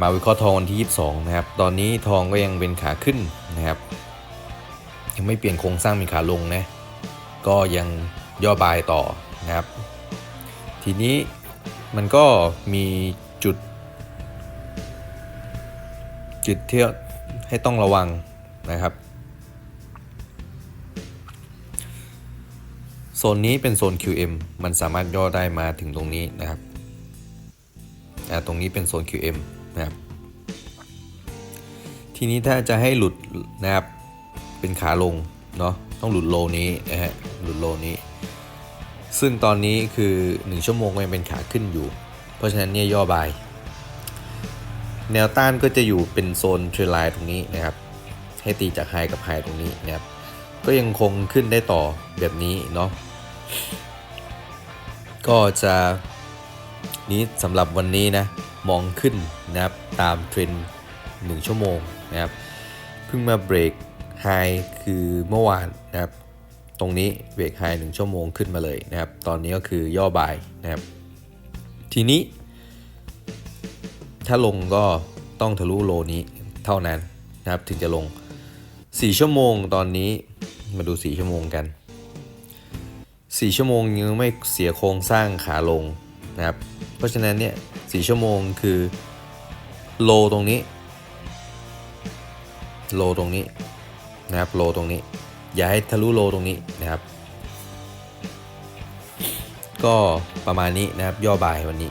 มาวิเคราะห์ทองวันที่ 22 นะครับ ตอนนี้ทองก็ยังเป็นขาขึ้นนะครับ ยังไม่เปลี่ยนโครงสร้างเป็นขาลงนะ ก็ยังย่อบายต่อนะครับ ทีนี้มันก็มีจุด จุดที่ให้ต้องระวังนะครับ โซนนี้เป็นโซน QM มันสามารถย่อได้มาถึงตรงนี้นะครับอ่าตรงนี้เป็นโซน QM นะครับ ทีนี้ถ้าจะให้หลุดนะครับเป็นขาลงเนาะต้องหลุดโลนี้นะฮะหลุดโลนี้ ซึ่งตอนนี้คือ 1 ชั่วโมงยังเป็นขาขึ้นอยู่ เพราะฉะนั้นเนี่ยย่อบาย แนวต้านก็จะอยู่เป็นโซนเทรลไลน์ตรงนี้นะครับ ให้ตีจากไฮกับไฮตรงนี้นะครับ ก็ยังคงขึ้นได้ต่อแบบนี้เนาะก็จะ นี้สำหรับวันนี้นะมองขึ้นนะครับตามเทรนด์1ชั่วโมงนะครับเพิ่งมาเบรกไฮคือเมื่อวานนะครับตรงนี้เบรกไฮ1ชั่วโมงขึ้นมาเลยนะครับตอนนี้ก็คือย่อบายนะครับทีนี้ ถ้าลงก็ต้องทะลุโลนี้เท่านั้นนะครับถึงจะลง 4 ชั่วโมงตอนนี้มาดู 4 ชั่วโมงกัน 4 ชั่วโมงยังไม่เสียโครงสร้างขาลงนะครับ เพราะฉะนั้นเนี่ย4ชั่วโมงคือโลตรงนี้ โลตรงนี้นะครับโลตรงนี้ อย่าให้ทะลุโลตรงนี้นะครับ ก็ประมาณนี้นะครับย่อบายวันนี้